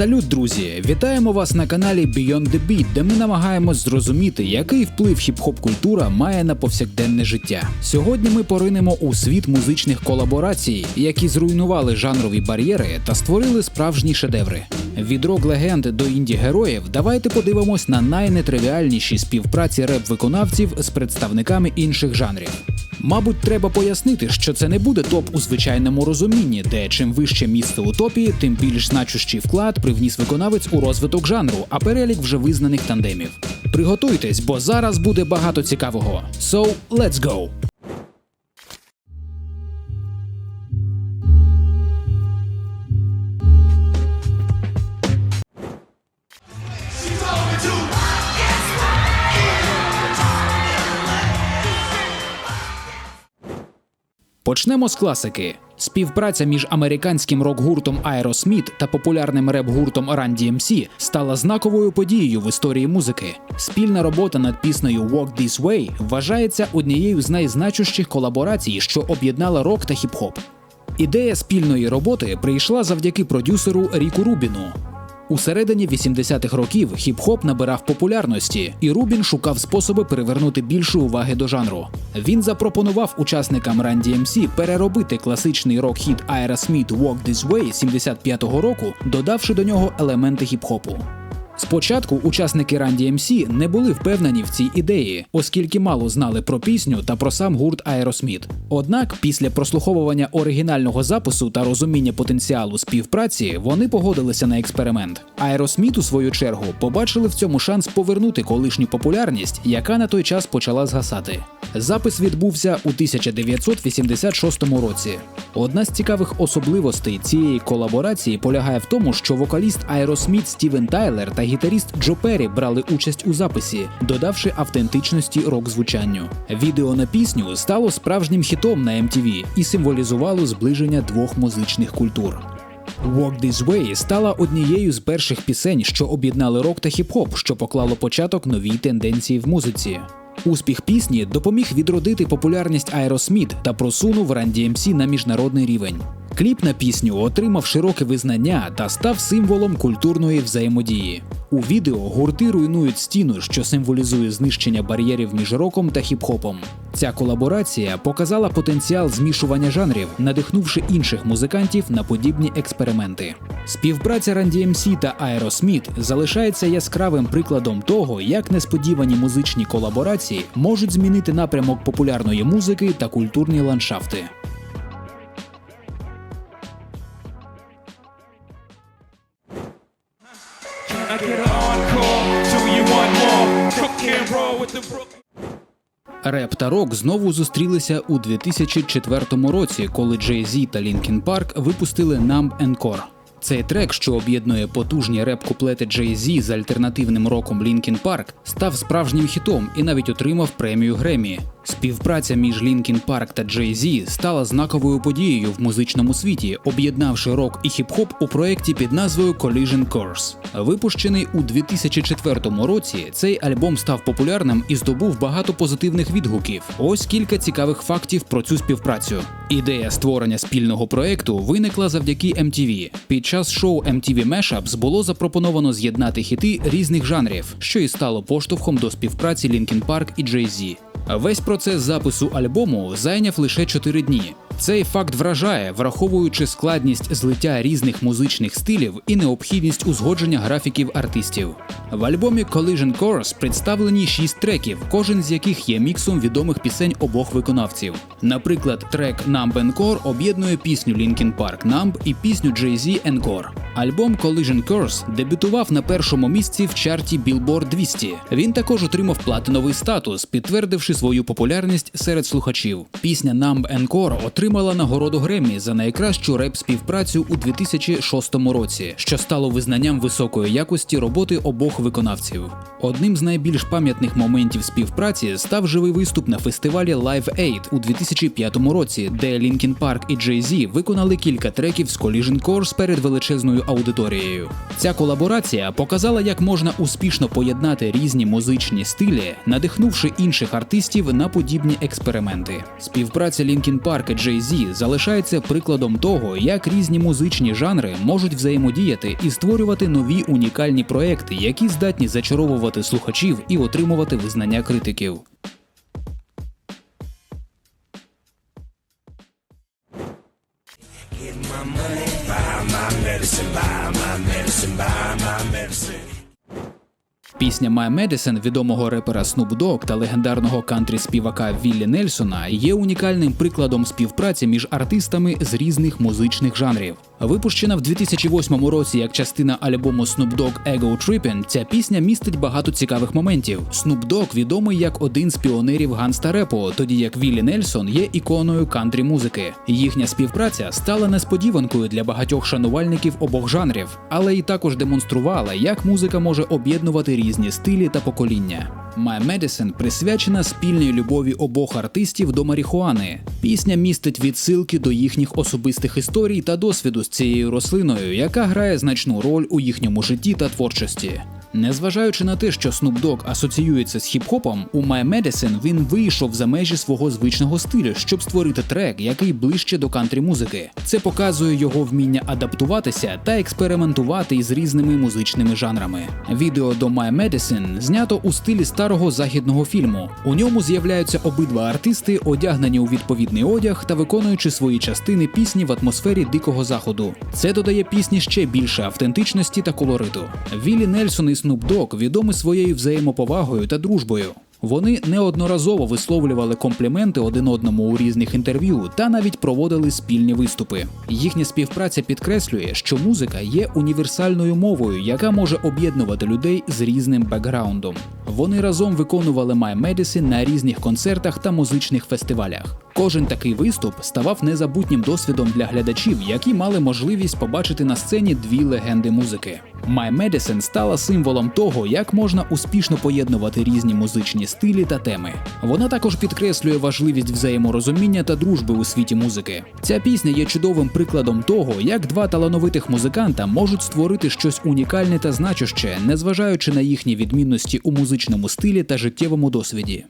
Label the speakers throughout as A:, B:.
A: Салют, друзі! Вітаємо вас на каналі Beyond the Beat, де ми намагаємось зрозуміти, який вплив хіп-хоп культура має на повсякденне життя. Сьогодні ми поринемо у світ музичних колаборацій, які зруйнували жанрові бар'єри та створили справжні шедеври. Від рок легенд до інді героїв давайте подивимось на найнетривіальніші співпраці реп-виконавців з представниками інших жанрів. Мабуть, треба пояснити, що це не буде топ у звичайному розумінні, де чим вище місце у топі, тим більш значущий вклад привніс виконавець у розвиток жанру, а перелік вже визнаних тандемів. Приготуйтесь, бо зараз буде багато цікавого. So, let's go! Почнемо з класики. Співпраця між американським рок-гуртом Aerosmith та популярним реп-гуртом Run DMC стала знаковою подією в історії музики. Спільна робота над піснею Walk This Way вважається однією з найзначущих колаборацій, що об'єднала рок та хіп-хоп. Ідея спільної роботи прийшла завдяки продюсеру Ріку Рубіну. У середині 80-х років хіп-хоп набирав популярності, і Рубін шукав способи привернути більше уваги до жанру. Він запропонував учасникам Run DMC переробити класичний рок-хіт Aerosmith Walk This Way 75-го року, додавши до нього елементи хіп-хопу. Спочатку учасники Run DMC не були впевнені в цій ідеї, оскільки мало знали про пісню та про сам гурт Aerosmith. Однак, після прослуховування оригінального запису та розуміння потенціалу співпраці, вони погодилися на експеримент. Aerosmith, у свою чергу, побачили в цьому шанс повернути колишню популярність, яка на той час почала згасати. Запис відбувся у 1986 році. Одна з цікавих особливостей цієї колаборації полягає в тому, що вокаліст Aerosmith Стівен Тайлер та гітаріст Джо Перрі брали участь у записі, додавши автентичності рок-звучанню. Відео на пісню стало справжнім хітом на MTV і символізувало зближення двох музичних культур. Walk This Way стала однією з перших пісень, що об'єднали рок та хіп-хоп, що поклало початок новій тенденції в музиці. Успіх пісні допоміг відродити популярність Aerosmith та просунув Run DMC на міжнародний рівень. Кліп на пісню отримав широке визнання та став символом культурної взаємодії. У відео гурти руйнують стіну, що символізує знищення бар'єрів між роком та хіп-хопом. Ця колаборація показала потенціал змішування жанрів, надихнувши інших музикантів на подібні експерименти. Співпраця Run DMC та Aerosmith залишається яскравим прикладом того, як несподівані музичні колаборації можуть змінити напрямок популярної музики та культурні ландшафти. Реп та рок знову зустрілися у 2004 році, коли Джей Зі та Лінкін Парк випустили Numb Encore. Цей трек, що об'єднує потужні реп-куплети Джей Зі з альтернативним роком Лінкін Парк, став справжнім хітом і навіть отримав премію Гремі. Співпраця між Linkin Park та Jay-Z стала знаковою подією в музичному світі, об'єднавши рок і хіп-хоп у проєкті під назвою Collision Course. Випущений у 2004 році, цей альбом став популярним і здобув багато позитивних відгуків. Ось кілька цікавих фактів про цю співпрацю. Ідея створення спільного проєкту виникла завдяки MTV. Під час шоу MTV Mashups було запропоновано з'єднати хіти різних жанрів, що і стало поштовхом до співпраці Linkin Park і Jay-Z. Весь процес запису альбому зайняв лише 4 дні. Цей факт вражає, враховуючи складність злиття різних музичних стилів і необхідність узгодження графіків артистів. В альбомі Collision Course представлені 6 треків, кожен з яких є міксом відомих пісень обох виконавців. Наприклад, трек Numb Encore об'єднує пісню Linkin Park Numb і пісню Jay-Z Encore. Альбом Collision Course дебютував на першому місці в чарті Billboard 200. Він також отримав платиновий статус, підтвердивши свою популярність серед слухачів. Пісня Numb Encore отримала нагороду Греммі за найкращу реп-співпрацю у 2006 році, що стало визнанням високої якості роботи обох виконавців. Одним з найбільш пам'ятних моментів співпраці став живий виступ на фестивалі Live Aid у 2005 році, де Linkin Park і Jay-Z виконали кілька треків з Collision Course перед величезною аудиторією. Ця колаборація показала, як можна успішно поєднати різні музичні стилі, надихнувши інших артистів на подібні експерименти. Співпраця Linkin Park і Jay-Z Jay-Z залишається прикладом того, як різні музичні жанри можуть взаємодіяти і створювати нові унікальні проекти, які здатні зачаровувати слухачів і отримувати визнання критиків. Пісня My Medicine відомого репера Snoop Dogg та легендарного кантрі співака Віллі Нельсона є унікальним прикладом співпраці між артистами з різних музичних жанрів. Випущена в 2008 році як частина альбому Snoop Dogg Ego Trippin', ця пісня містить багато цікавих моментів. Snoop Dogg відомий як один з піонерів ганста репу, тоді як Віллі Нельсон є іконою кантрі музики. Їхня співпраця стала несподіванкою для багатьох шанувальників обох жанрів, але і також демонструвала, як музика може об'єднувати різні стилі та покоління. My Medicine присвячена спільній любові обох артистів до марихуани. Пісня містить відсилки до їхніх особистих історій та досвіду цією рослиною, яка грає значну роль у їхньому житті та творчості. Незважаючи на те, що Snoop Dogg асоціюється з хіп-хопом, у My Medicine він вийшов за межі свого звичного стилю, щоб створити трек, який ближче до кантрі музики. Це показує його вміння адаптуватися та експериментувати із різними музичними жанрами. Відео до My Medicine знято у стилі старого західного фільму. У ньому з'являються обидва артисти, одягнені у відповідний одяг та виконуючи свої частини пісні в атмосфері дикого заходу. Це додає пісні ще більше автентичності та колориту. Віллі Нельсон і Snoop Dogg відомі своєю взаємоповагою та дружбою. Вони неодноразово висловлювали компліменти один одному у різних інтерв'ю та навіть проводили спільні виступи. Їхня співпраця підкреслює, що музика є універсальною мовою, яка може об'єднувати людей з різним бекграундом. Вони разом виконували My Medicine на різних концертах та музичних фестивалях. Кожен такий виступ ставав незабутнім досвідом для глядачів, які мали можливість побачити на сцені дві легенди музики. My Medicine стала символом того, як можна успішно поєднувати різні музичні стилі та теми. Вона також підкреслює важливість взаєморозуміння та дружби у світі музики. Ця пісня є чудовим прикладом того, як два талановитих музиканта можуть створити щось унікальне та значуще, незважаючи на їхні відмінності у музичному стилі та життєвому досвіді.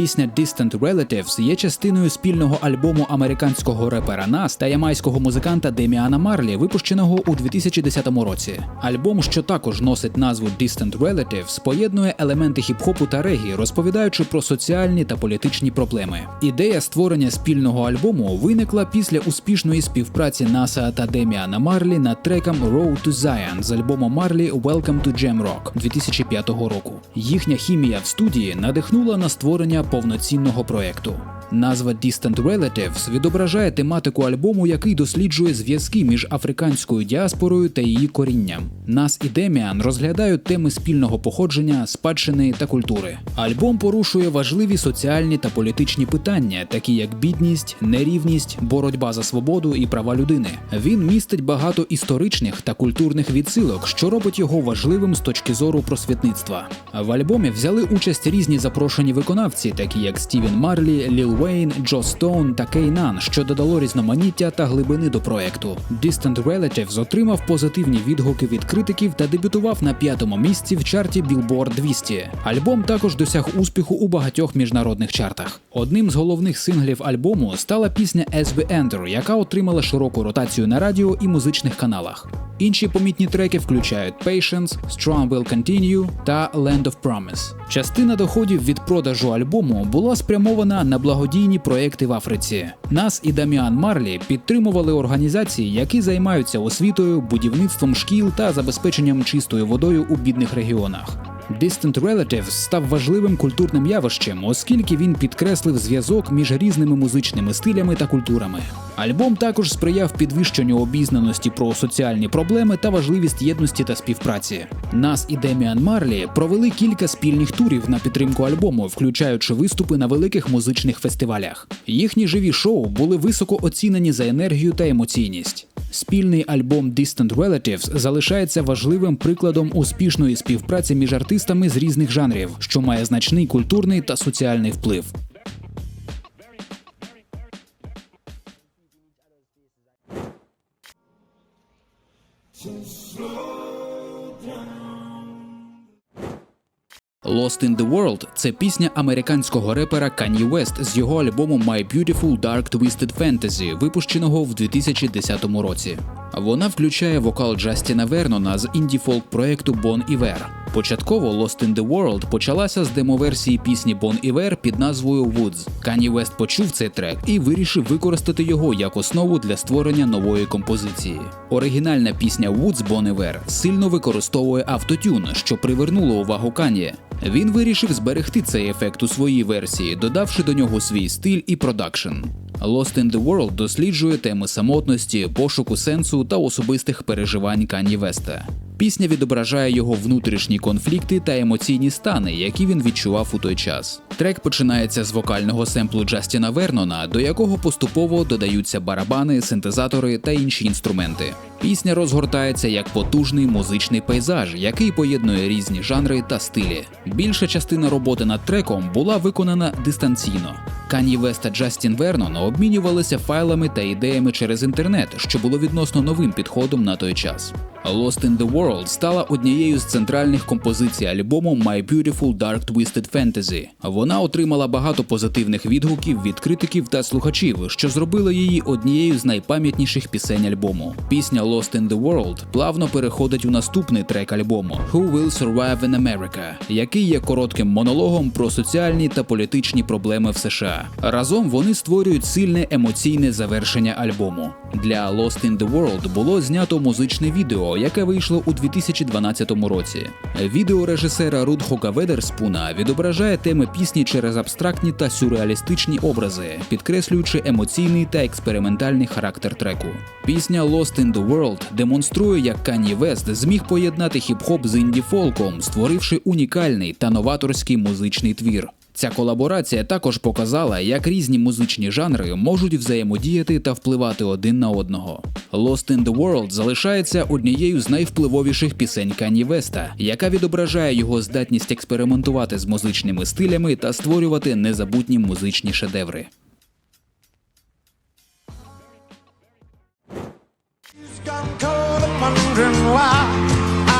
A: Пісня Distant Relatives є частиною спільного альбому американського репера Нас та ямайського музиканта Деміана Марлі, випущеного у 2010 році. Альбом, що також носить назву Distant Relatives, поєднує елементи хіп-хопу та регі, розповідаючи про соціальні та політичні проблеми. Ідея створення спільного альбому виникла після успішної співпраці Наса та Деміана Марлі над треком Road to Zion з альбому Марлі Welcome to Jam Rock 2005 року. Їхня хімія в студії надихнула на створення повноцінного проекту. Назва Distant Relatives відображає тематику альбому, який досліджує зв'язки між африканською діаспорою та її корінням. Нас і Деміан розглядають теми спільного походження, спадщини та культури. Альбом порушує важливі соціальні та політичні питання, такі як бідність, нерівність, боротьба за свободу і права людини. Він містить багато історичних та культурних відсилок, що робить його важливим з точки зору просвітництва. В альбомі взяли участь різні запрошені виконавці, такі як Стівен Марлі, Ліл Уейн, Джо Стоун та Кейнан, що додало різноманіття та глибини до проекту. Distant Relatives отримав позитивні відгуки від критиків та дебютував на п'ятому місці в чарті Billboard 200. Альбом також досяг успіху у багатьох міжнародних чартах. Одним з головних синглів альбому стала пісня As We Enter, яка отримала широку ротацію на радіо і музичних каналах. Інші помітні треки включають Patience, Strong Will Continue та Land of Promise. Частина доходів від продажу альбому була спрямована на благодійні проекти в Африці. Нас і Даміан Марлі підтримували організації, які займаються освітою, будівництвом шкіл та забезпеченням чистою водою у бідних регіонах. Distant Relatives став важливим культурним явищем, оскільки він підкреслив зв'язок між різними музичними стилями та культурами. Альбом також сприяв підвищенню обізнаності про соціальні проблеми та важливість єдності та співпраці. Нас і Деміан Марлі провели кілька спільних турів на підтримку альбому, включаючи виступи на великих музичних фестивалях. Їхні живі шоу були високо оцінені за енергію та емоційність. Спільний альбом Distant Relatives залишається важливим прикладом успішної співпраці між артистами з різних жанрів, що має значний культурний та соціальний вплив. So slow. Lost in the World це пісня американського репера Kanye West з його альбому My Beautiful Dark Twisted Fantasy, випущеного в 2010 році. Вона включає вокал Джастіна Вернона з інді-фолк проекту Bon Iver. Початково Lost in the World почалася з демоверсії пісні Bon Iver під назвою Woods. Kanye West почув цей трек і вирішив використати його як основу для створення нової композиції. Оригінальна пісня Woods Bon Iver сильно використовує автотюн, що привернуло увагу Kanye. Він вирішив зберегти цей ефект у своїй версії, додавши до нього свій стиль і продакшн. Lost in the World досліджує теми самотності, пошуку сенсу та особистих переживань Кані Веста. Пісня відображає його внутрішні конфлікти та емоційні стани, які він відчував у той час. Трек починається з вокального семплу Джастіна Вернона, до якого поступово додаються барабани, синтезатори та інші інструменти. Пісня розгортається як потужний музичний пейзаж, який поєднує різні жанри та стилі. Більша частина роботи над треком була виконана дистанційно. Кані Вест Джастін Вернон обмінювалися файлами та ідеями через інтернет, що було відносно новим підходом на той час. Lost in the World стала однією з центральних композицій альбому My Beautiful Dark Twisted Fantasy. Вона отримала багато позитивних відгуків від критиків та слухачів, що зробило її однією з найпам'ятніших пісень альбому. Пісня Lost in the World плавно переходить у наступний трек альбому Who Will Survive in America, який є коротким монологом про соціальні та політичні проблеми в США. Разом вони створюють сильне емоційне завершення альбому. Для Lost in the World було знято музичне відео, яке вийшло у 2012 році. Відео режисера Рудхока Ведерспуна відображає теми пісні через абстрактні та сюрреалістичні образи, підкреслюючи емоційний та експериментальний характер треку. Пісня Lost in the World демонструє, як Kanye West зміг поєднати хіп-хоп з інді-фолком, створивши унікальний та новаторський музичний твір. Ця колаборація також показала, як різні музичні жанри можуть взаємодіяти та впливати один на одного. Lost in the World залишається однією з найвпливовіших пісень Кані Веста, яка відображає його здатність експериментувати з музичними стилями та створювати незабутні музичні шедеври.
B: Wondering why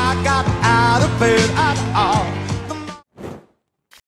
B: I got out of bed at all.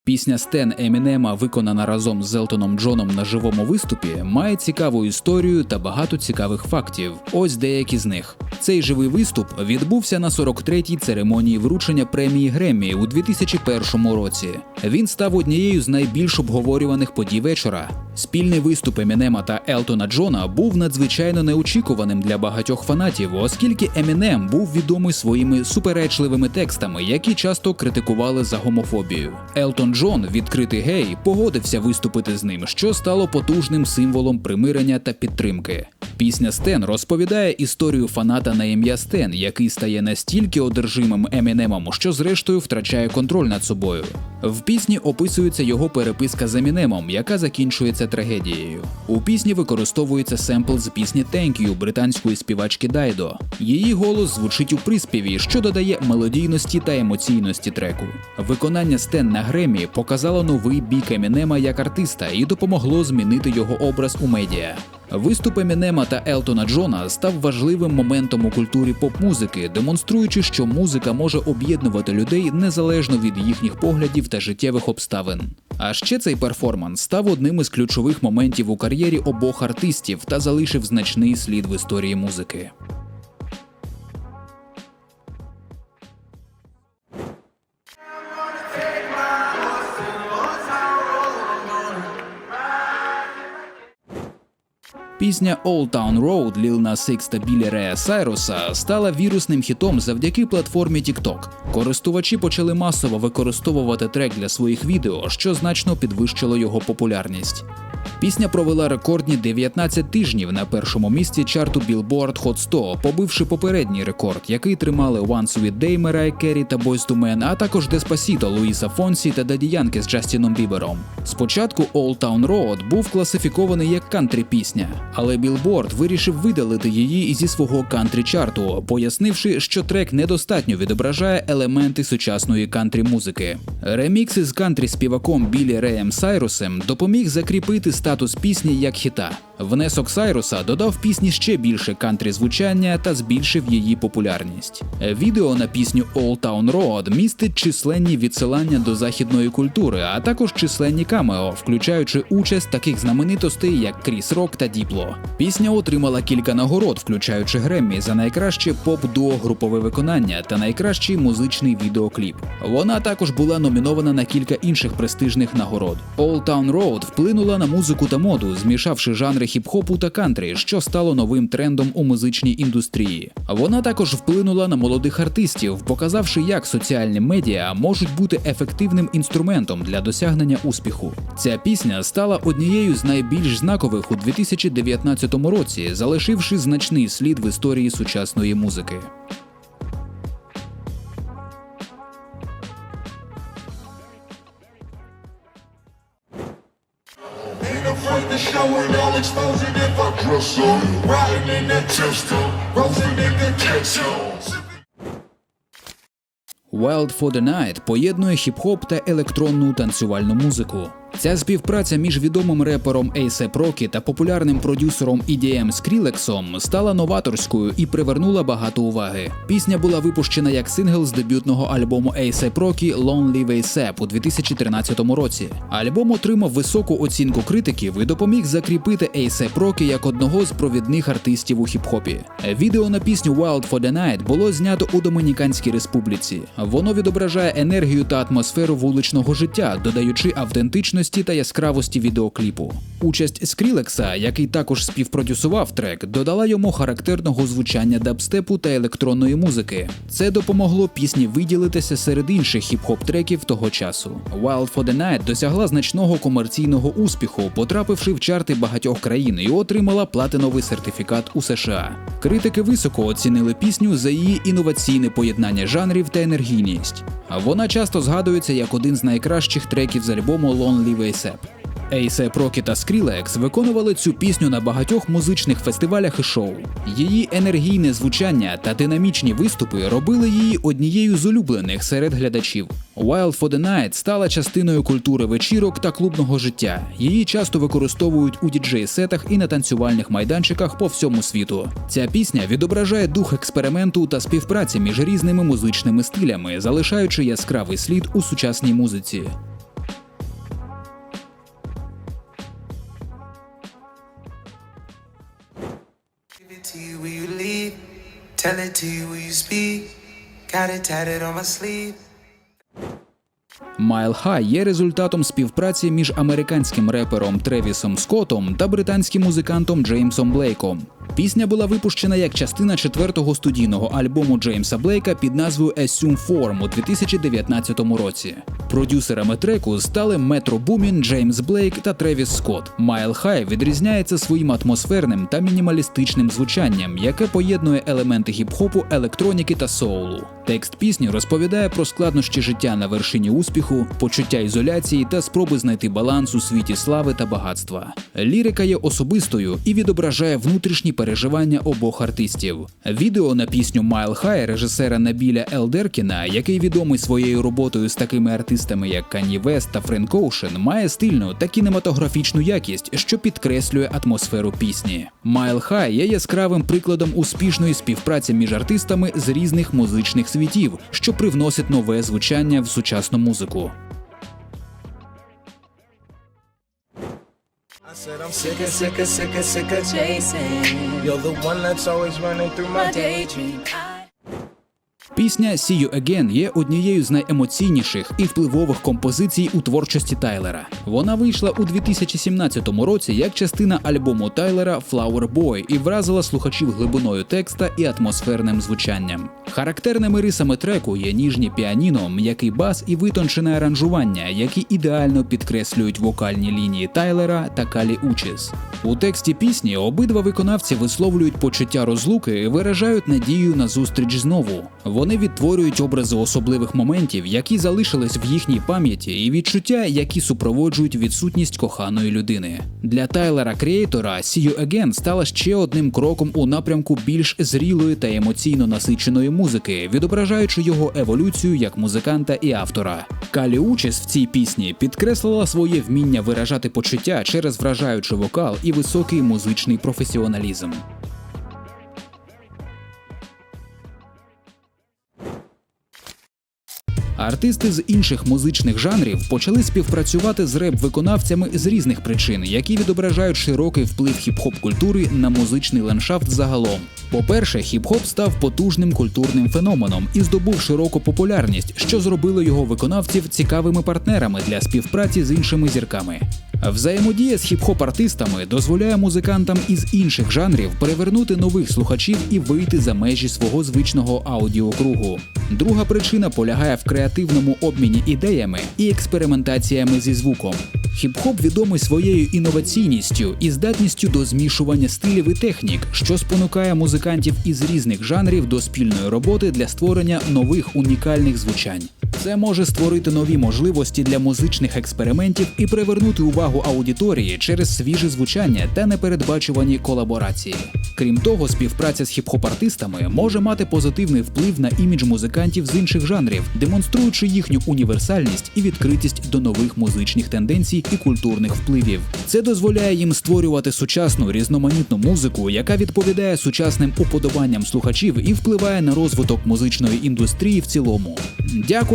A: Пісня Стен Емінема, виконана разом з Елтоном Джоном на живому виступі, має цікаву історію та багато цікавих фактів. Ось деякі з них. Цей живий виступ відбувся на 43-й церемонії вручення премії Греммі у 2001 році. Він став однією з найбільш обговорюваних подій вечора. Спільний виступ Емінема та Елтона Джона був надзвичайно неочікуваним для багатьох фанатів, оскільки Емінем був відомий своїми суперечливими текстами, які часто критикували за гомофобію. Елтон Джон, відкритий гей, погодився виступити з ним, що стало потужним символом примирення та підтримки. Пісня Стен розповідає історію фаната на ім'я Стен, який стає настільки одержимим Емінемом, що зрештою втрачає контроль над собою. В пісні описується його переписка з Емінемом, яка закінчується трагедією. У пісні використовується семпл з пісні Thank You британської співачки Дайдо. Її голос звучить у приспіві, що додає мелодійності та емоційності треку. Виконання Стен на Гремі показало новий бік Емінема як артиста і допомогло змінити його образ у медіа. Виступ Емінема та Елтона Джона став важливим моментом у культурі поп-музики, демонструючи, що музика може об'єднувати людей незалежно від їхніх поглядів та життєвих обставин. А ще цей перформанс став одним із ключових моментів у кар'єрі обох артистів та залишив значний слід в історії музики. Пісня Old Town Road Lil Nas X та Білі Рея Сайруса стала вірусним хітом завдяки платформі TikTok. Користувачі почали масово використовувати трек для своїх відео, що значно підвищило його популярність. Пісня провела рекордні 19 тижнів на першому місці чарту Billboard Hot 100, побивши попередній рекорд, який тримали One Sweet Day, Mariah Carey та Boyz II Men, а також Despacito, Луїса Фонсі та Yankee з Джастіном Бібером. Спочатку Old Town Road був класифікований як кантрі пісня, але Білборд вирішив видалити її зі свого кантрі чарту, пояснивши, що трек недостатньо відображає елементи сучасної кантрі музики. Ремікс із кантрі співаком Білі Реєм Сайрусом допоміг закріпити статус пісні як хіта. Внесок Сайруса додав пісні ще більше кантрі звучання та збільшив її популярність. Відео на пісню Old Town Road містить численні відсилання до західної культури, а також численні камео, включаючи участь таких знаменитостей, як Кріс Рок та Діпло. Пісня отримала кілька нагород, включаючи Греммі за найкраще поп-дуо групове виконання та найкращий музичний відеокліп. Вона також була номінована на кілька інших престижних нагород. Old Town Road вплинула на музику та моду, змішавши жанри хіп-хопу та кантрі, що стало новим трендом у музичній індустрії. Вона також вплинула на молодих артистів, показавши, як соціальні медіа можуть бути ефективним інструментом для досягнення успіху. Ця пісня стала однією з найбільш знакових у 2019 році, залишивши значний слід в історії сучасної музики.
C: Afraid to show it, I'll expose it if I dress up. Riding in that Tesla, roasting nigga catch up.
A: Wild for the Night поєднує хіп-хоп та електронну танцювальну музику. Ця співпраця між відомим репером A$AP Rocky та популярним продюсером EDM Скрілексом стала новаторською і привернула багато уваги. Пісня була випущена як сингл з дебютного альбому A$AP Rocky Lonely A$AP у 2013 році. Альбом отримав високу оцінку критиків і допоміг закріпити A$AP Rocky як одного з провідних артистів у хіп-хопі. Відео на пісню Wild for the Night було знято у Домініканській республіці. Воно відображає енергію та атмосферу вуличного життя, додаючи автентичності та яскравості відеокліпу. Участь Скрілекса, який також співпродюсував трек, додала йому характерного звучання дабстепу та електронної музики. Це допомогло пісні виділитися серед інших хіп-хоп треків того часу. Wild for the Night досягла значного комерційного успіху, потрапивши в чарти багатьох країн і отримала платиновий сертифікат у США. Критики високо оцінили пісню за її інноваційне поєднання жанрів та енергійність. Вона часто згадується як один з найкращих треків з альбому Lonely Way Sap. A$AP Rocky та Skrillex виконували цю пісню на багатьох музичних фестивалях і шоу. Її енергійне звучання та динамічні виступи робили її однією з улюблених серед глядачів. Wild for the Night стала частиною культури вечірок та клубного життя. Її часто використовують у діджей-сетах і на танцювальних майданчиках по всьому світу. Ця пісня відображає дух експерименту та співпраці між різними музичними стилями, залишаючи яскравий слід у сучасній музиці.
D: It to you when you leave. Tell it to you when you speak. Got it tatted on my sleeve.
A: Mile High є результатом співпраці між американським репером Тревісом Скоттом та британським музикантом Джеймсом Блейком. Пісня була випущена як частина четвертого студійного альбому Джеймса Блейка під назвою Assume Form у 2019 році. Продюсерами треку стали Метро Бумін, Джеймс Блейк та Тревіс Скотт. Майл Хай відрізняється своїм атмосферним та мінімалістичним звучанням, яке поєднує елементи гіп-хопу, електроніки та соулу. Текст пісні розповідає про складнощі життя на вершині успіху, почуття ізоляції та спроби знайти баланс у світі слави та багатства. Лірика є особистою і відображає внутрішні переживання обох артистів. Відео на пісню Mile High режисера Набіля Елдеркіна, який відомий своєю роботою з такими артистами, як Кані Вест та Френк Оушен, має стильну та кінематографічну якість, що підкреслює атмосферу пісні. Mile High є яскравим прикладом успішної співпраці між артистами з різних музичних світів, що привносить нове звучання в сучасну музику.
E: I said I'm sick of, sick of, sick of, sick of chasing. You're the one that's always running through my daydream.
A: Пісня «See You Again» є однією з найемоційніших і впливових композицій у творчості Тайлера. Вона вийшла у 2017 році як частина альбому Тайлера «Flower Boy» і вразила слухачів глибиною текста і атмосферним звучанням. Характерними рисами треку є ніжні піаніно, м'який бас і витончене аранжування, які ідеально підкреслюють вокальні лінії Тайлера та Калі Учіс. У тексті пісні обидва виконавці висловлюють почуття розлуки і виражають надію на зустріч знову. Вони відтворюють образи особливих моментів, які залишились в їхній пам'яті, і відчуття, які супроводжують відсутність коханої людини. Для Тайлера Креатора «See You Again» стала ще одним кроком у напрямку більш зрілої та емоційно насиченої музики, відображаючи його еволюцію як музиканта і автора. Калі Учіс в цій пісні підкреслила своє вміння виражати почуття через вражаючий вокал і високий музичний професіоналізм. Артисти з інших музичних жанрів почали співпрацювати з реп-виконавцями з різних причин, які відображають широкий вплив хіп-хоп культури на музичний ландшафт загалом. По-перше, хіп-хоп став потужним культурним феноменом і здобув широку популярність, що зробило його виконавців цікавими партнерами для співпраці з іншими зірками. Взаємодія з хіп-хоп-артистами дозволяє музикантам із інших жанрів перевернути нових слухачів і вийти за межі свого звичного аудіокругу. Друга причина полягає в креативному обміні ідеями і експериментаціями зі звуком. Хіп-хоп відомий своєю інноваційністю і здатністю до змішування стилів і технік, що спонукає музикантів із різних жанрів до спільної роботи для створення нових унікальних звучань. Це може створити нові можливості для музичних експериментів і привернути увагу аудиторії через свіже звучання та непередбачувані колаборації. Крім того, співпраця з хіп-хоп-артистами може мати позитивний вплив на імідж музикантів з інших жанрів, демонструючи їхню універсальність і відкритість до нових музичних тенденцій і культурних впливів. Це дозволяє їм створювати сучасну різноманітну музику, яка відповідає сучасним уподобанням слухачів і впливає на розвиток музичної індустрії в цілому.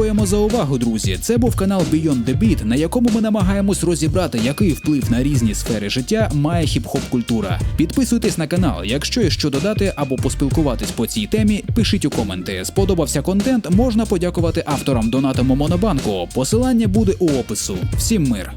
A: Дякуємо за увагу, друзі. Це був канал Beyond the Beat, на якому ми намагаємось розібрати, який вплив на різні сфери життя має хіп-хоп культура. Підписуйтесь на канал, якщо є що додати або поспілкуватись по цій темі, пишіть у коменти. Сподобався контент, можна подякувати авторам донатами Монобанку. Посилання буде у опису. Всім мир!